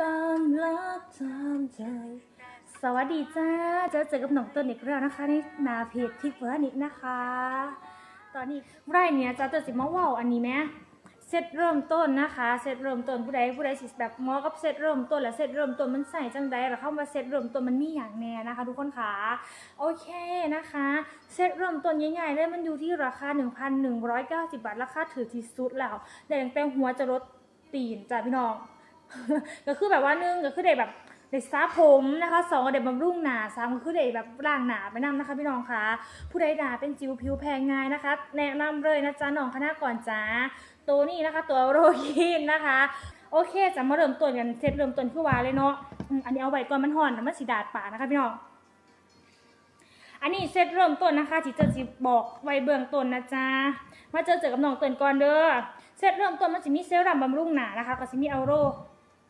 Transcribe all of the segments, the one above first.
ตามรักตามใจ สวัสดีจ้าเจอเจอกับหนองเติ้ลอีกแล้วนะคะในนาเพจทิกเฟอร์นิกนะคะ ตอนนี้ไรเนี่ยจะเจอสิมาว่าอันนี้ไหมเซตเริ่มต้นนะคะเซตเริ่มต้นผู้ใดผู้ใดสิแบบมอกับเซตเริ่มต้นและเซตเริ่มต้นมันใส่จังใดหรือเข้ามาเซตเริ่มต้นมันมีอย่างแน่นะคะ ทุกคนค่ะโอเคนะคะเซตเริ่มต้นง่ายๆเลยมันอยู่ที่ราคา 1,190 บาทราคาถือที่สุดแล้วแต่ตั้งแต่หัวจะลดตีนจ้ะพี่น้อง ก็คือแบบว่าหนึ่งก็คือได้แบบได้ซาผมนะคะสองก็ได้บำรุงหนาสามก็คือได้แบบร่างหนาไปนำนะคะ พี่น้องคะผู้ใดหนาเป็นจิวผิวแพงง่ายนะคะ แนะนำเลยนะจ๊ะน้องคณะก่อนจ้าตัวนี้นะคะ ตัวโรยินนะคะโอเคจะมาเริ่มต้นกันเซตเริ่มต้นคือว่าเลยเนาะอันนี้เอาไว้ก่อนมันห่อนมันสีดาดปากนะคะพี่น้องอันนี้เซตเริ่มต้นนะคะที่เจะจิบอกไว้เบื้องต้นนะจ๊ะมาเจอเจอกับน้องเตือนก่อนเด้อเซตเริ่มต้นมันจะมีเซรั่มบำรุงหนานะคะก็จะมีเอโร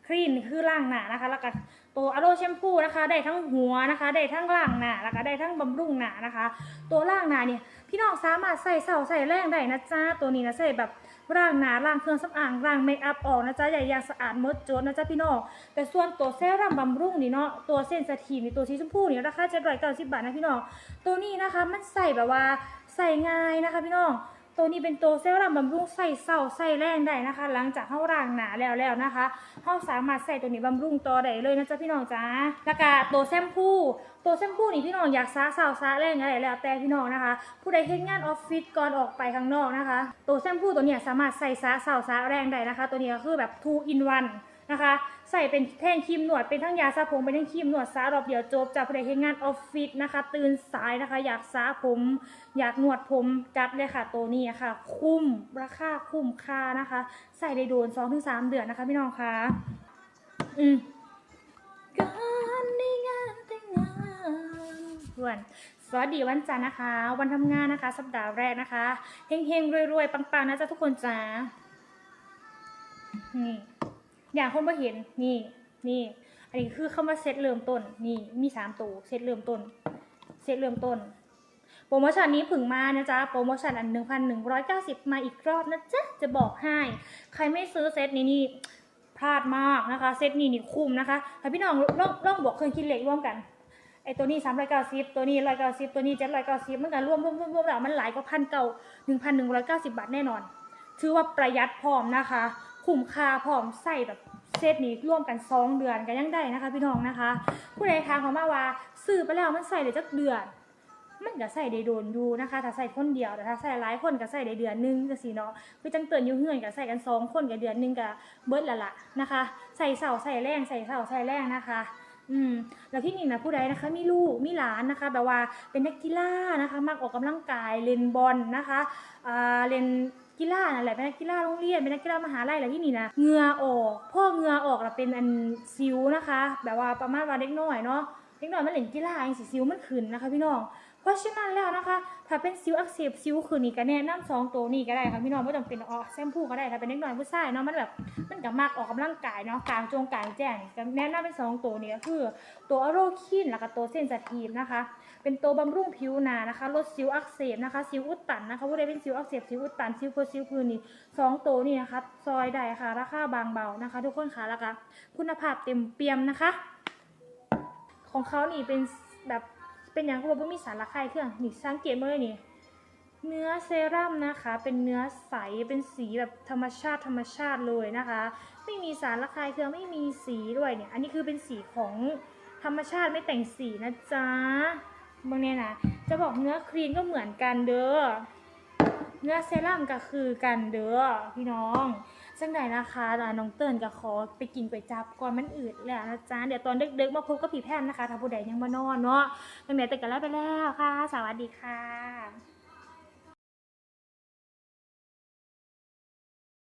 ครีนคือล่างหนานะคะ แล้วก็ตัวอัลโรแชมพูนะคะ ได้ทั้งหัวนะคะ ได้ทั้งล่างหนาแล้วก็ได้ทั้งบำรุงหน้านะคะ ตัวล่างหนาเนี่ยพี่น้องสามารถใส่เสาใส่แรงได้นะจ๊ะตัวนี้นะใส่แบบร่างหนาร่างเครื่องสำอางร่างเมคอัพออกนะจ๊ะอย่ายางสะอาดมดจดนะจ๊ะพี่น้องแต่ส่วนตัวเซรั่มบำรุงนี่เนาะตัวเซนสทีนี่ตัวสีชมพูนี่ราคา790บาทนะพี่น้องตัวนี้นะคะมันใส่แบบว่าใส่ง่ายนะคะพี่น้อง ตัวนี้เป็นตัวเซรั่มบำรุงใส่เศร้าใส่แรงได้นะคะ หลังจากเข้าร่างหนาแล้วแล้วนะคะเข้าสามารถใส่ตัวนี้บำรุงต่อได้เลยนะจ๊ะพี่น้องจ้าแล้วก็ตัวแชมพูตัวแชมพูนี่พี่น้องอยากซาเศร้าซาแรงอะไรแล้วแต่พี่น้องนะคะ ผู้ใดเฮ็ดงานออฟฟิศก่อนออกไปข้างนอกนะคะ ตัวแชมพูตัวเนี้ยสามารถใส่ซาเศร้าซาแรงได้นะคะ ตัวนี้ก็คือแบบ two in one นะคะใส่เป็นแท่งครีมหนวดเป็นทั้งยาสระผมเป็นทั้งครีมหนวดสารอบเดียวจบจากผู้ใดเฮ็ดงานออฟฟิศนะคะ ตื่นสายนะคะ อยากสระผม อยากนวดผมจัดเลยค่ะตัวนี้ค่ะ คุ้มราคาคุ้มค่านะคะ ใส่ได้โดน2-3เดือนนะคะพี่น้องคะอืมการในงานแต่งงานส่วนสวัสดีวันจันทร์นะคะ วันทำงานนะคะ สัปดาห์แรกนะคะเฮงๆรวยๆปังๆนะจ๊ะทุกคนจ้านี่ อย่างคนมาเห็นนี่นี่ อันนี้คือเข้ามาเซตเริ่มต้น นี่มีสามตัวเซตเริ่มต้น เซตเริ่มต้น โปรโมชั่นนี้ผึ่งมานะจ๊ะ โปรโมชั่นอันหนึ่งพันหนึ่งร้อยเก้าสิบมาอีกรอบนะจ๊ะ จะบอกให้ ใครไม่ซื้อเซตนี้นี่พลาดมากนะคะ เซตนี้นี่คุ้มนะคะถ้าพี่น้องลองลองบอกเครื่องคิดเลขร่วมกันไอตัวนี้สามร้อยเก้าสิบตัวนี้ร้อยเก้าสิบตัวนี้เจ็ดร้อยเก้าสิบมันกันรวมรวมรวมรวมแล้วมันหลายกว่าพันเก่าหนึ่งพันหนึ่งร้อยเก้าสิบบาทแน่นอน ถือว่าประหยัดพร้อมนะคะ คุ้มค่าพร้อมใส่แบบเซตนี้ร่วมกันสองเดือนกันยังได้นะคะพี่น้องนะคะ ผู้ใดทางเขามาว่าซื้อไปแล้วมันใส่ได้จักเดือน มันก็ใส่ได้โดนอยู่นะคะ ถ้าใส่คนเดียวแต่ถ้าใส่หลายคนก็ใส่ได้เดือนหนึงก็สิเนาะคือจังเตือนอยู่เฮือนก็ใส่กันสองคนก็เดือนหนึงก็เบิดละละนะคะ ใส่เสาใส่แรงใส่เสาใส่แรงนะคะอืมแล้วที่นี่นะผู้ใดนะคะมีลูกมีหลานนะคะ แบบว่าเป็นนักกีฬานะคะ มักออกกำลังกายเล่นบอลนะคะอ่าเล่น กีฬานั่นแหละเป็นนักกีฬาโรงเรียนเป็นนักกีฬามหาลัยอะไรที่นี่นะเหงื่อออกพ่อเหงื่อออกเราเป็นอันซิวนะคะ แบบว่าประมาณว่าเด็กน้อยเนาะเด็กน้อยมันเล่นกีฬาอย่างสิซิวมันขึ้นนะคะ พี่น้อง เพราะฉะนั้นแล้วนะคะ ถ้าเป็นซิวอักเสบซิวคือนี่ก็แนะนำสองตัวนี้ก็ได้ค่ะพี่น้องไม่จำเป็นออกแชมพูก็ได้ถ้าเป็นเด็กน้อยผู้ชายเนาะมันแบบมันก็มักออกกำลังกายเนาะกลางจงกลางแจ้งก็แนะนำเป็นสองตัวนี้ก็คือ ตัวอโรคินแล้วก็ตัวเซนสทีฟนะคะ เป็นตัวบำรุงผิวหนานะคะลดสิวอักเสบนะคะสิวอุดตันนะคะผู้ใดเป็นสิวอักเสบสิวอุดตันสิวเพื่อสิวพื้นนี่สองตัวนี่นะคะซอยได้ค่ะราคาบางเบานะคะ ทุกคนค่ะแล้วก็คุณภาพเต็มเปี่ยมนะคะ ของเขานี่เป็นแบบ เป็นอย่างก็บอกว่ามีสารละคายเครื่องนี่สังเกตมาเลยนี่ เนื้อเซรั่มนะคะ เป็นเนื้อใส เป็นสีแบบธรรมชาติธรรมชาติเลยนะคะ ไม่มีสารละคายเครื่องไม่มีสีด้วยเนี่ย อันนี้คือเป็นสีของธรรมชาติไม่แต่งสีนะจ๊ะบางเนี่ยนะ จะบอกเนื้อครีมก็เหมือนกันเด้อ เนื้อเซรั่มก็คือกันเด้อพี่น้องซึ่งใดนะคะอ่น้องเติร์นก็ขอไปกินก๋วยจับก่อนมันอืดแล้วนะจ๊ะเดี๋ยวตอนดึกๆมาพบกับผีแพนนะคะถ้าผู้ใดยังมานอนเนาะตั้งแม่แต่กันแล้วไปแล้วค่ะ สวัสดีค่ะ